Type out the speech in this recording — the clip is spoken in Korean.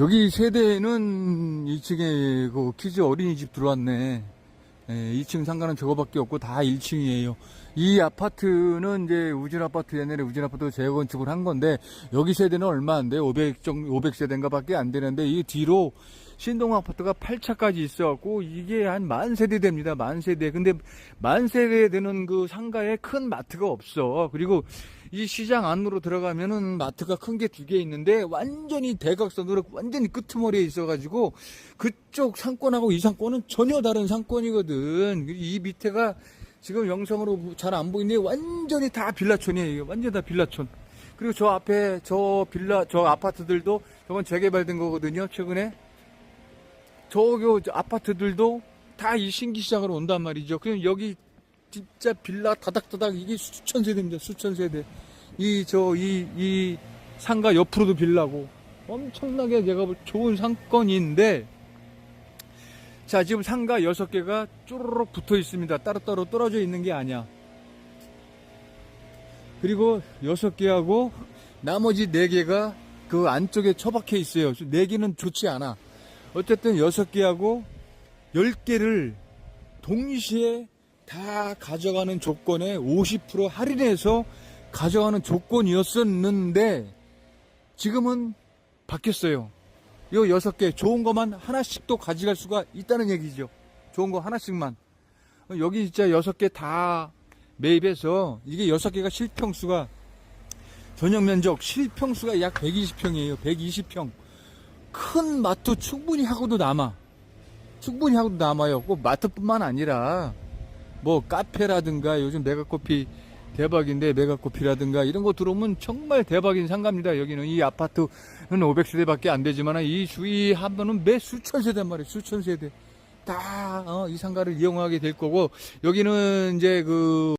여기 세대는 2층에 그 키즈 어린이집 들어왔네. 예, 2층 상가는 저거밖에 없고 다 1층이에요. 이 아파트는 이제 우진 아파트 옛날에 우진 아파트 재건축을 한 건데 여기 세대는 얼마 안 돼. 500정 500 세대인가 밖에 안 되는데 이 뒤로 신동 아파트가 8차까지 있어 갖고 이게 한 만 세대 됩니다. 만 세대. 근데 만 세대 되는 그 상가에 큰 마트가 없어. 그리고 이 시장 안으로 들어가면은 마트가 큰 게 두 개 있는데 완전히 대각선으로 완전히 끄트머리에 있어가지고 그쪽 상권하고 이 상권은 전혀 다른 상권이거든. 이 밑에가 지금 영상으로 잘 안 보이는데 완전히 다 빌라촌이에요. 완전 다 빌라촌. 그리고 저 앞에 저 빌라 저 아파트들도 저건 재개발된 거거든요. 최근에 저기 저 아파트들도 다 이 신기 시장으로 온단 말이죠. 그럼 여기 진짜 빌라 다닥다닥 이게 수천 세대입니다. 수천 세대. 이 저 이 이 상가 옆으로도 빌라고 엄청나게 내가 볼 좋은 상권인데 자 지금 상가 여섯 개가 쪼르륵 붙어 있습니다. 따로따로 떨어져 있는 게 아니야. 그리고 여섯 개하고 나머지 네 개가 그 안쪽에 처박혀 있어요. 네 개는 좋지 않아. 어쨌든 여섯 개하고 열 개를 동시에 다 가져가는 조건에 50% 할인해서 가져가는 조건이었었는데 지금은 바뀌었어요. 요 여섯 개 좋은 것만 하나씩 또 가져갈 수가 있다는 얘기죠. 좋은 거 하나씩만. 여기 진짜 여섯 개 다 매입해서 이게 여섯 개가 실평수가 전용 면적 실평수가 약 120평이에요. 120평. 큰 마트 충분히 하고도 남아. 충분히 하고도 남아요. 꼭 마트뿐만 아니라 뭐 카페라든가 요즘 메가커피 대박인데 메가커피라든가 이런 거 들어오면 정말 대박인 상가입니다. 여기는 이 아파트는 500세대밖에 안 되지만 이 주위 하면은 매 수천 세대 말이에요. 수천 세대. 다 이 상가를 이용하게 될 거고 여기는 이제 그